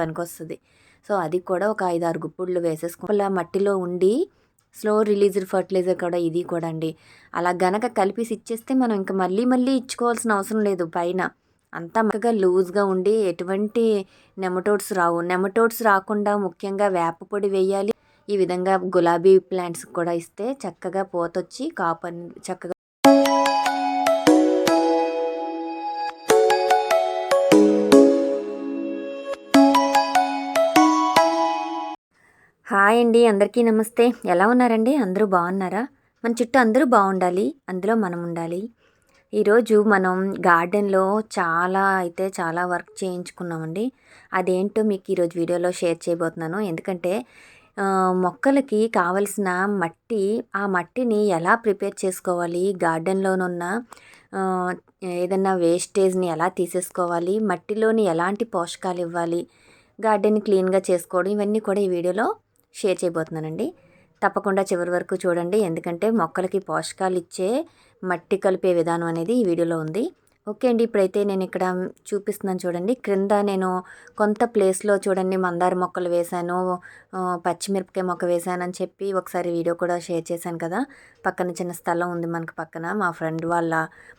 పనికొస్తుంది. సో అది కూడా ఒక ఐదు ఆరు గుప్పుళ్ళు వేసేసుకో అలా మట్టిలో ఉండి స్లో రిలీజ్డ్ ఫర్టిలైజర్ కూడా ఇది కూడా అండి. అలా గనక కలిపేసి ఇచ్చేస్తే మనం ఇంకా మళ్ళీ మళ్ళీ ఇచ్చుకోవాల్సిన అవసరం లేదు పైన. అంతా మక్కగా లూజ్గా ఉండి ఎటువంటి నెమటోడ్స్ రావు. నెమటోడ్స్ రాకుండా ముఖ్యంగా వేప పొడి వేయాలి. ఈ విధంగా గులాబీ ప్లాంట్స్ కూడా ఇస్తే చక్కగా పోతొచ్చి కాపు చక్కగా హాయ్ అండి అందరికీ నమస్తే. ఎలా ఉన్నారండి? అందరూ బాగున్నారా? మన చుట్టూ అందరూ బాగుండాలి. అందులో మనం ఉండాలి. ఈరోజు మనం గార్డెన్లో చాలా అయితే చాలా వర్క్ చేయించుకున్నామండి. అదేంటో మీకు ఈరోజు వీడియోలో షేర్ చేయబోతున్నాను. ఎందుకంటే మొక్కలకి కావలసిన మట్టి ఆ మట్టిని ఎలా ప్రిపేర్ చేసుకోవాలి? గార్డెన్లోనున్న ఏదన్నా వేస్టేజ్ని ఎలా తీసేసుకోవాలి? మట్టిలోని ఎలాంటి పోషకాలు ఇవ్వాలి? గార్డెన్ క్లీన్గా చేసుకోవడం ఇవన్నీ కూడా ఈ వీడియోలో షేర్ చేయబోతున్నానండి. తప్పకుండా చివరి వరకు చూడండి. ఎందుకంటే మొక్కలకి పోషకాలు ఇచ్చే మట్టి కలిపే విధానం అనేది ఈ వీడియోలో ఉంది. ఓకే అండి. ఇప్పుడైతే నేను ఇక్కడ చూపిస్తున్నాను చూడండి. క్రింద నేను కొంత ప్లేస్లో చూడండి. మందార మొక్కలు వేశాను. పచ్చిమిరపకాయ మొక్క వేశాను అని చెప్పి ఒకసారి వీడియో కూడా షేర్ చేశాను కదా. పక్కన చిన్న స్థలం ఉంది మనకు పక్కన మా ఫ్రెండ్ వాళ్ళ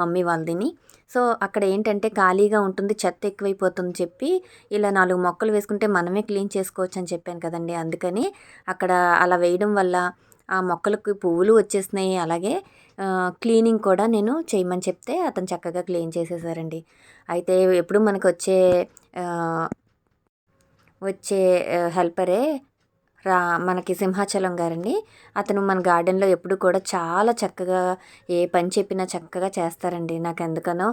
మమ్మీ వాళ్ళదిని. సో అక్కడ ఏంటంటే ఖాళీగా ఉంటుంది చెత్త ఎక్కువైపోతుంది చెప్పి ఇలా నాలుగు మొక్కలు వేసుకుంటే మనమే క్లీన్ చేసుకోవచ్చు అని చెప్పాను కదండి. అందుకని అక్కడ అలా వేయడం వల్ల ఆ మొక్కలకు పువ్వులు వచ్చేసినాయి. అలాగే క్లీనింగ్ కూడా నేను చేయమని చెప్తే అతను చక్కగా క్లీన్ చేసేసారండి. అయితే ఎప్పుడు మనకు వచ్చే వచ్చే హెల్పరే రా మనకి సింహాచలం గారండి. అతను మన గార్డెన్లో ఎప్పుడు కూడా చాలా చక్కగా ఏ పని చెప్పినా చక్కగా చేస్తారండి. నాకు ఎందుకనో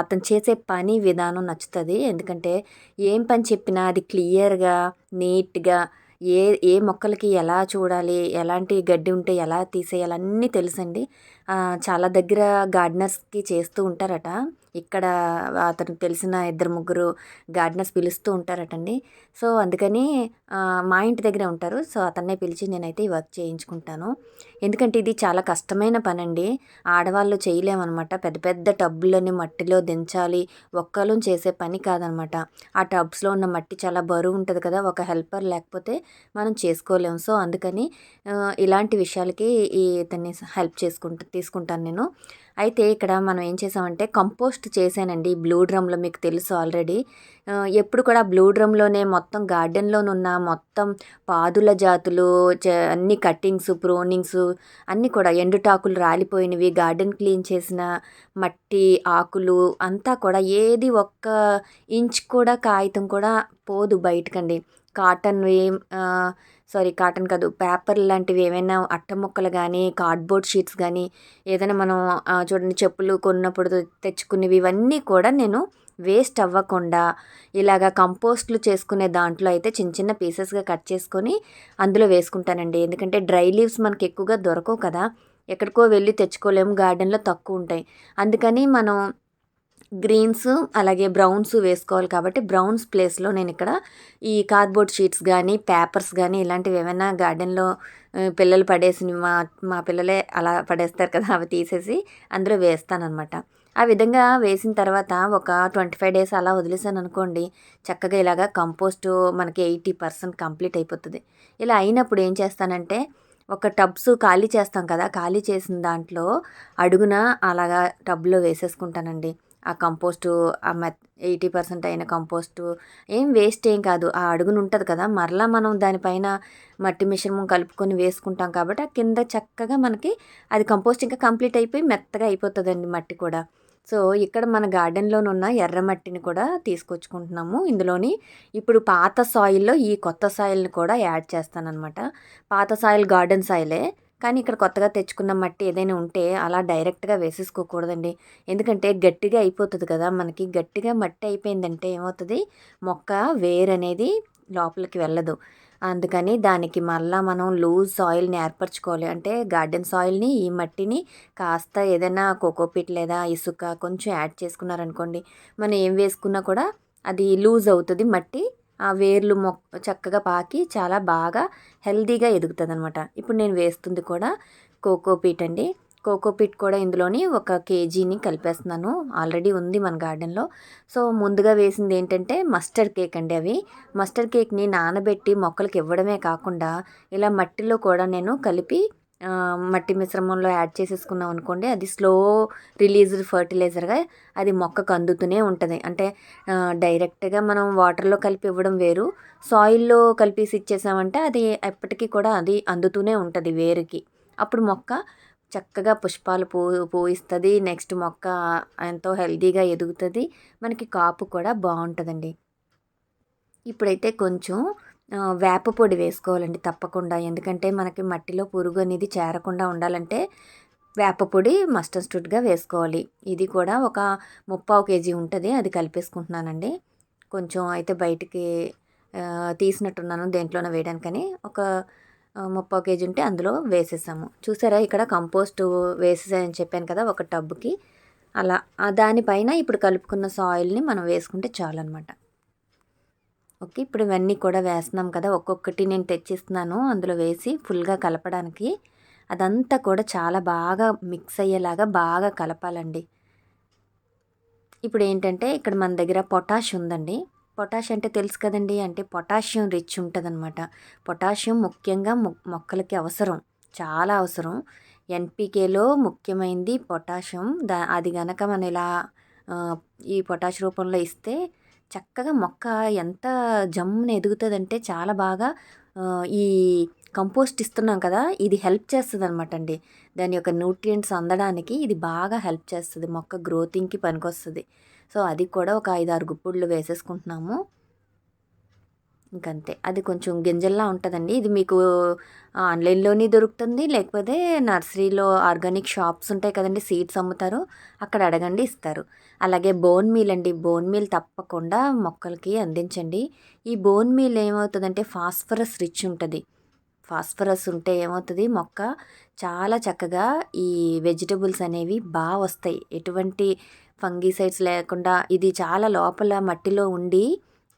అతను చేసే పని విధానం నచ్చుతుంది. ఎందుకంటే ఏం పని చెప్పినా అది క్లియర్గా నీట్గా ఏ ఏ మొక్కలకి ఎలా చూడాలి ఎలాంటి గడ్డి ఉంటే ఎలా తీసేయాలి అన్నీ తెలుసండి. చాలా దగ్గర గార్డెనర్స్కి చేస్తూ ఉంటారట. ఇక్కడ అతనికి తెలిసిన ఇద్దరు ముగ్గురు గార్డెనర్స్ పిలుస్తూ ఉంటారటండి. సో అందుకని మా ఇంటి దగ్గరే ఉంటారు. సో అతన్నే పిలిచి నేనైతే ఈ వర్క్ చేయించుకుంటాను. ఎందుకంటే ఇది చాలా కష్టమైన పని అండి ఆడవాళ్ళు చేయలేమన్నమాట పెద్ద పెద్ద టబ్బులని మట్టిలో దించాలి. ఒక్కలు చేసే పని కాదనమాట. ఆ టబ్స్లో ఉన్న మట్టి చాలా బరువు ఉంటుంది కదా. ఒక హెల్పర్ లేకపోతే మనం చేసుకోలేము సో అందుకని ఇలాంటి విషయాలకి ఈ ఇతన్ని హెల్ప్ చేసుకుంటా తీసుకుంటాను నేను. అయితే ఇక్కడ మనం ఏం చేసామంటే కంపోస్ట్ చేశానండి బ్లూ డ్రమ్లో మీకు తెలుసు ఆల్రెడీ. ఎప్పుడు కూడా బ్లూ డ్రమ్లోనే మొత్తం గార్డెన్లోనున్న మొత్తం పాదుల జాతులు అన్ని కట్టింగ్స్ ప్రోనింగ్స్ అన్నీ కూడా ఎండుటాకులు రాలిపోయినవి. గార్డెన్ క్లీన్ చేసిన మట్టి ఆకులు అంతా కూడా ఏది ఒక్క ఇంచ్ కూడా కాగితం కూడా పోదు బయటకండి. కాటన్వి సారీ కాటన్ కాదు. పేపర్ లాంటివి ఏమైనా అట్ట ముక్కలు కానీ కార్డ్బోర్డ్ షీట్స్ కానీ ఏదైనా మనం చూడండి చెప్పులు కొన్నప్పుడు తెచ్చుకునేవి ఇవన్నీ కూడా నేను వేస్ట్ అవ్వకుండా ఇలాగ కంపోస్ట్లు చేసుకునే దాంట్లో అయితే చిన్న చిన్న పీసెస్గా కట్ చేసుకొని అందులో వేసుకుంటానండి. ఎందుకంటే డ్రై లీవ్స్ మనకి ఎక్కువగా దొరకవు కదా. ఎక్కడికో వెళ్ళి తెచ్చుకోలేము గార్డెన్లో తక్కువ ఉంటాయి. అందుకని మనం గ్రీన్స్ అలాగే బ్రౌన్స్ వేసుకోవాలి కాబట్టి బ్రౌన్స్ ప్లేస్లో నేను ఇక్కడ ఈ కార్డ్బోర్డ్ షీట్స్ కానీ పేపర్స్ కానీ ఇలాంటివి ఏమైనా గార్డెన్లో పిల్లలు పడేసి మా మా పిల్లలే అలా పడేస్తారు కదా అవి తీసేసి అందులో వేస్తానమాట ఆ విధంగా వేసిన తర్వాత ఒక ట్వంటీ ఫైవ్ డేస్ అలా వదిలేసాను అనుకోండి చక్కగా ఇలాగా కంపోస్ట్ మనకి ఎయిటీ పర్సెంట్ కంప్లీట్ అయిపోతుంది. ఇలా అయినప్పుడు ఏం చేస్తానంటే ఒక టబ్స్ ఖాళీ చేస్తాం కదా ఖాళీ చేసిన దాంట్లో అడుగున అలాగా టబ్లో వేసేసుకుంటానండి. ఆ కంపోస్టు ఆ మెత్ ఎయిటీ పర్సెంట్ అయిన కంపోస్టు ఏం వేస్ట్ ఏం కాదు. ఆ అడుగును ఉంటుంది కదా మరలా మనం దానిపైన మట్టి మిశ్రమం కలుపుకొని వేసుకుంటాం కాబట్టి ఆ కింద చక్కగా మనకి అది కంపోస్ట్ ఇంకా కంప్లీట్ అయిపోయి మెత్తగా అయిపోతుందండి మట్టి కూడా. సో ఇక్కడ మన గార్డెన్లోనున్న ఎర్ర మట్టిని కూడా తీసుకొచ్చుకుంటున్నాము. ఇందులోని ఇప్పుడు పాత సాయిల్లో ఈ కొత్త సాయిల్ని కూడా యాడ్ చేస్తానన్నమాట. పాత సాయిల్ గార్డెన్ సాయిలే. కానీ ఇక్కడ కొత్తగా తెచ్చుకున్న మట్టి ఏదైనా ఉంటే అలా డైరెక్ట్గా వేసేసుకోకూడదండి. ఎందుకంటే గట్టిగా అయిపోతుంది కదా! మనకి గట్టిగా మట్టి అయిపోయిందంటే ఏమవుతుంది? మొక్క వేర్ అనేది లోపలికి వెళ్ళదు. అందుకని దానికి మళ్ళీ మనం లూజ్ సాయిల్ని ఏర్పరచుకోవాలి. అంటే గార్డెన్ సాయిల్ని ఈ మట్టిని కాస్త ఏదైనా కోకోపిట్ లేదా ఇసుక కొంచెం యాడ్ చేసుకున్నారనుకోండి మనం ఏం వేసుకున్నా కూడా అది లూజ్ అవుతుంది మట్టి. వేర్లు మొక్క చక్కగా పాకి చాలా బాగా హెల్దీగా ఎదుగుతుంది అనమాట ఇప్పుడు నేను వేస్తుంది కూడా కోకోపీట్ అండి. కోకోపీట్ కూడా ఇందులోని ఒక కేజీని కలిపేస్తున్నాను. ఆల్రెడీ ఉంది మన గార్డెన్లో. సో ముందుగా వేసింది ఏంటంటే మస్టర్డ్ కేక్ అండి అవి. మస్టర్డ్ కేక్ని నానబెట్టి మొక్కలకి ఇవ్వడమే కాకుండా ఇలా మట్టిలో కూడా నేను కలిపి మట్టి మిశ్రమంలో యాడ్ చేసేసుకున్నాం అనుకోండి అది స్లో రిలీజ్డ్ ఫర్టిలైజర్గా అది మొక్కకు అందుతూనే ఉంటుంది. అంటే డైరెక్ట్గా మనం వాటర్లో కలిపి ఇవ్వడం వేరు సాయిల్లో కలిపేసి ఇచ్చేసామంటే అది ఎప్పటికీ కూడా అది అందుతూనే ఉంటుంది వేరుకి. అప్పుడు మొక్క చక్కగా పుష్పాలు పూ పూయిస్తుంది నెక్స్ట్ మొక్క ఎంతో హెల్తీగా ఎదుగుతుంది మనకి కాపు కూడా బాగుంటుందండి. ఇప్పుడైతే కొంచెం వేప పొడి వేసుకోవాలండి తప్పకుండా. ఎందుకంటే మనకి మట్టిలో పురుగు అనేది చేరకుండా ఉండాలంటే వేప పొడి మస్టర్ స్టుడ్గా వేసుకోవాలి. ఇది కూడా ఒక ముప్పావు కేజీ ఉంటుంది అది కలిపేసుకుంటున్నానండి. కొంచెం అయితే బయటికి తీసినట్టున్నాను దేంట్లోనే వేయడానికని. ఒక ముప్పావు కేజీ ఉంటే అందులో వేసేసాము. చూసారా ఇక్కడ కంపోస్ట్ వేసేసాయని చెప్పాను కదా ఒక టబ్కి. అలా దానిపైన ఇప్పుడు కలుపుకున్న సాయిల్ని మనం వేసుకుంటే చాలన్నమాట. ఓకే ఇప్పుడు ఇవన్నీ కూడా వేస్తున్నాం కదా ఒక్కొక్కటి నేను తెచ్చిస్తున్నాను అందులో వేసి ఫుల్గా కలపడానికి. అదంతా కూడా చాలా బాగా మిక్స్ అయ్యేలాగా బాగా కలపాలండి. ఇప్పుడు ఏంటంటే ఇక్కడ మన దగ్గర పొటాష్ ఉందండి. పొటాష్ అంటే తెలుసు కదండి అంటే పొటాషియం రిచ్ ఉంటుందన్నమాట. పొటాషియం ముఖ్యంగా మొ మొక్కలకి అవసరం చాలా అవసరం. ఎన్పికేలో ముఖ్యమైనది పొటాషియం. దా అది గనక మనం ఇలా ఈ పొటాష్ రూపంలో ఇస్తే చక్కగా మొక్క ఎంత జమ్మున ఎదుగుతుందంటే చాలా బాగా ఈ కంపోస్ట్ ఇస్తున్నాం కదా ఇది హెల్ప్ చేస్తుంది అనమాట అండి. దాని యొక్క న్యూట్రియంట్స్ అందడానికి ఇది బాగా హెల్ప్ చేస్తుంది మొక్క గ్రోతింగ్కి పనికొస్తుంది. సో అది కూడా ఒక ఐదు ఆరు గుప్పుళ్ళు వేసేసుకుంటున్నాము. ఇంకంతే. అది కొంచెం గింజల్లా ఉంటుందండి. ఇది మీకు ఆన్లైన్లోనే దొరుకుతుంది. లేకపోతే నర్సరీలో ఆర్గానిక్ షాప్స్ ఉంటాయి కదండి సీడ్స్ అమ్ముతారు. అక్కడ అడగండి ఇస్తారు. అలాగే బోన్ మీల్ అండి. బోన్ మీల్ తప్పకుండా మొక్కలకి అందించండి. ఈ బోన్ మీల్ ఏమవుతుందంటే ఫాస్ఫరస్ రిచ్ ఉంటుంది. ఫాస్ఫరస్ ఉంటే ఏమవుతుంది? మొక్క చాలా చక్కగా ఈ వెజిటబుల్స్ అనేవి బాగా వస్తాయి. ఎటువంటి ఫంగిసైడ్స్ లేకుండా ఇది చాలా లోపల మట్టిలో ఉండి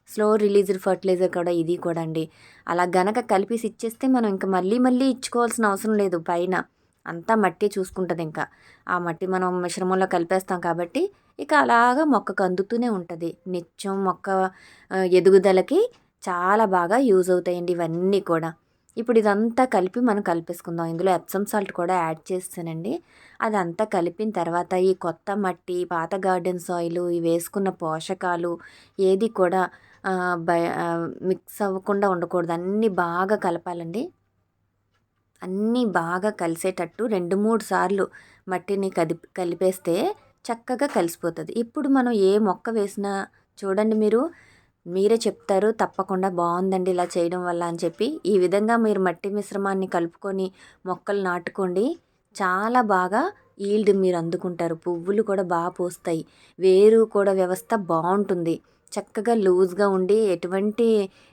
స్లో రిలీజ్డ్ ఫర్టిలైజర్ కూడా ఇది కూడా అండి. అలా గనక కలిపేసి ఇచ్చేస్తే మనం ఇంకా మళ్ళీ మళ్ళీ ఇచ్చుకోవాల్సిన అవసరం లేదు. పైన అంతా మట్టి చూసుకుంటుంది ఇంకా. ఆ మట్టి మనం మిశ్రమంలో కలిపేస్తాం కాబట్టి ఇక అలాగా మొక్కకు అందుతూనే ఉంటుంది. నిత్యం మొక్క ఎదుగుదలకి చాలా బాగా యూజ్ అవుతాయండి ఇవన్నీ కూడా. ఇప్పుడు ఇదంతా కలిపి మనం కలిపేసుకుందాం. ఇందులో ఎప్సమ్ సాల్ట్ కూడా యాడ్ చేస్తానండి. అదంతా కలిపిన తర్వాత ఈ కొత్త మట్టి పాత గార్డెన్ సాయిల్ ఈ వేసుకున్న పోషకాలు ఏది కూడా మిక్స్ అవ్వకుండా ఉండకూడదు. అన్నీ బాగా కలపాలండి. అన్నీ బాగా కలిసేటట్టు రెండు మూడు సార్లు మట్టిని కది కలిపేస్తే చక్కగా కలిసిపోతుంది. ఇప్పుడు మనం ఏ మొక్క వేసినా చూడండి మీరు మీరే చెప్తారు తప్పకుండా బాగుందండి ఇలా చేయడం వల్ల అని చెప్పి. ఈ విధంగా మీరు మట్టి మిశ్రమాన్ని కలుపుకొని మొక్కలు నాటుకోండి. చాలా బాగా ఈల్డ్ మీరు అందుకుంటారు. పువ్వులు కూడా బాగా పూస్తాయి. వేరు కూడా వ్యవస్థ బాగుంటుంది చక్కగా లూజ్గా ఉండి ఎటువంటి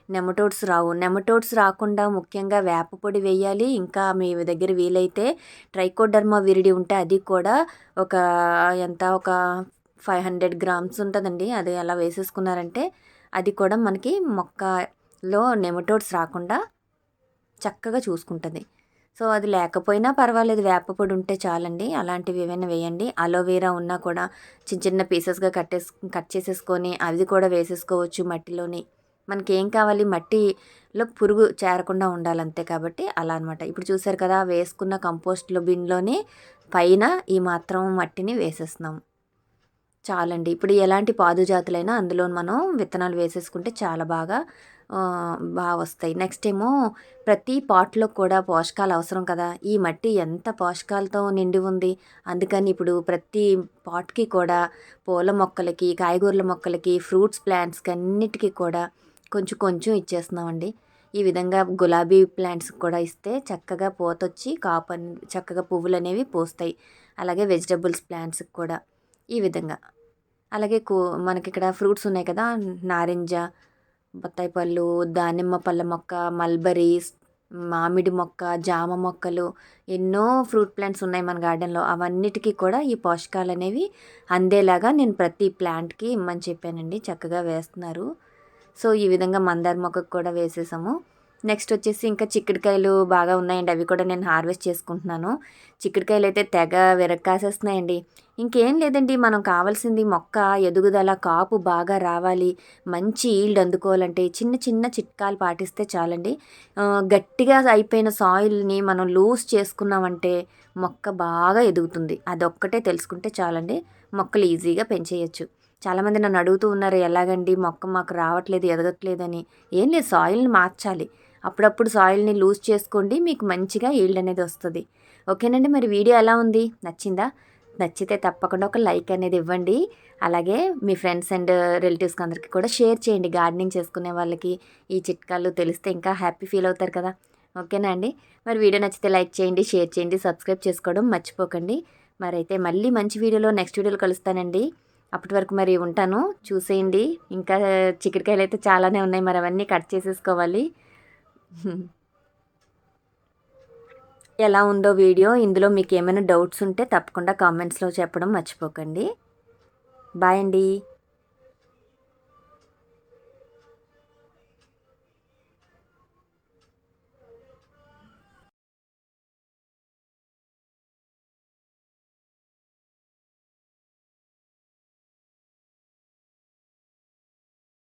నెమటోడ్స్ రావు. నెమటోడ్స్ రాకుండా ముఖ్యంగా వేప పొడి వేయాలి. ఇంకా మీ దగ్గర వీలైతే ట్రైకోడర్మా విరిడి ఉంటే అది కూడా ఒక ఎంత? ఒక ఫైవ్ హండ్రెడ్ గ్రామ్స్ ఉంటుందండి. అది అలా వేసేసుకున్నారంటే అది కూడా మనకి మొక్కలో నెమటోడ్స్ రాకుండా చక్కగా చూసుకుంటుంది. సో అది లేకపోయినా పర్వాలేదు వేప పొడి ఉంటే చాలండి. అలాంటివి ఏమైనా వేయండి. అలోవెరా ఉన్నా కూడా చిన్న చిన్న పీసెస్గా కట్టేస్ కట్ చేసేసుకొని అవి కూడా వేసేసుకోవచ్చు మట్టిలోని. మనకి ఏం కావాలి? మట్టిలో పురుగు చేరకుండా ఉండాలి అంతే కాబట్టి అలా అనమాట ఇప్పుడు చూసారు కదా వేసుకున్న కంపోస్ట్లో బిన్లోనే పైన ఈ మాత్రం మట్టిని వేసేస్తున్నాం. చాలండి. ఇప్పుడు ఎలాంటి పాదు జాతులైనా అందులో మనం విత్తనాలు వేసేసుకుంటే చాలా బాగా బాగా వస్తాయి. నెక్స్ట్ ఏమో ప్రతి పాట్లో కూడా పోషకాలు అవసరం కదా. ఈ మట్టి ఎంత పోషకాలతో నిండి ఉంది. అందుకని ఇప్పుడు ప్రతి పాట్కి కూడా పూల మొక్కలకి కాయగూరల మొక్కలకి ఫ్రూట్స్ ప్లాంట్స్కి అన్నిటికీ కూడా కొంచెం కొంచెం ఇచ్చేస్తున్నామండి. ఈ విధంగా గులాబీ ప్లాంట్స్ కూడా ఇస్తే చక్కగా పోతొచ్చి కాపు చక్కగా పువ్వులు అనేవి పూస్తాయి. అలాగే వెజిటబుల్స్ ప్లాంట్స్కి కూడా. ఈ విధంగా. అలాగే కూ మనకి ఇక్కడ ఫ్రూట్స్ ఉన్నాయి కదా నారింజ బత్తాయి పళ్ళు దానిమ్మ పళ్ళ మొక్క మల్బరీస్ మామిడి మొక్క జామ మొక్కలు ఎన్నో ఫ్రూట్ ప్లాంట్స్ ఉన్నాయి మన గార్డెన్లో. అవన్నిటికీ కూడా ఈ పోషకాలు అనేవి అందేలాగా నేను ప్రతి ప్లాంట్కి ఇమ్మని చెప్పానండి. చక్కగా వేస్తున్నారు. సో ఈ విధంగా మందార మొక్కకు కూడా వేసేసాము. నెక్స్ట్ వచ్చేసి ఇంకా చిక్కుడుకాయలు బాగా ఉన్నాయండి. అవి కూడా నేను హార్వెస్ట్ చేసుకుంటున్నాను. చిక్కుడుకాయలు అయితే తెగ విరక్కాసేస్తున్నాయండి. ఇంకేం లేదండి. మనం కావాల్సింది మొక్క ఎదుగుదల కాపు బాగా రావాలి. మంచి ఈల్డ్ అందుకోవాలంటే చిన్న చిన్న చిట్కాలు పాటిస్తే చాలండి. గట్టిగా అయిపోయిన సాయిల్ని మనం లూజ్ చేసుకున్నామంటే మొక్క బాగా ఎదుగుతుంది. అదొక్కటే తెలుసుకుంటే చాలండి. మొక్కలు ఈజీగా పెంచేయచ్చు. చాలామంది నన్ను అడుగుతూ ఉన్నారు ఎలాగండి? మొక్క మాకు రావట్లేదు ఎదగట్లేదని. ఏం లేదు సాయిల్ని మార్చాలి. అప్పుడప్పుడు సాయిల్ని లూజ్ చేసుకోండి మీకు మంచిగా ఈల్డ్ అనేది వస్తుంది. ఓకేనండి మరి వీడియో ఎలా ఉంది? నచ్చిందా? నచ్చితే తప్పకుండా ఒక లైక్ అనేది ఇవ్వండి. అలాగే మీ ఫ్రెండ్స్ అండ్ రిలేటివ్స్కి అందరికీ కూడా షేర్ చేయండి. గార్డెనింగ్ చేసుకునే వాళ్ళకి ఈ చిట్కాలు తెలిస్తే ఇంకా హ్యాపీ ఫీల్ అవుతారు కదా. ఓకేనా అండి? మరి వీడియో నచ్చితే లైక్ చేయండి షేర్ చేయండి సబ్స్క్రైబ్ చేసుకోవడం మర్చిపోకండి. మరి అయితే మళ్ళీ మంచి వీడియోలో నెక్స్ట్ వీడియోలో కలుస్తానండి. అప్పటి వరకు మరి ఉంటాను. చూసేయండి. ఇంకా చికెన్కాయలు అయితే చాలానే ఉన్నాయి. మరి అవన్నీ కట్ చేసేసుకోవాలి. ఎలా ఉందో వీడియో ఇందులో మీకు ఏమైనా డౌట్స్ ఉంటే తప్పకుండా కామెంట్స్లో చెప్పడం మర్చిపోకండి. బాయ్ అండి.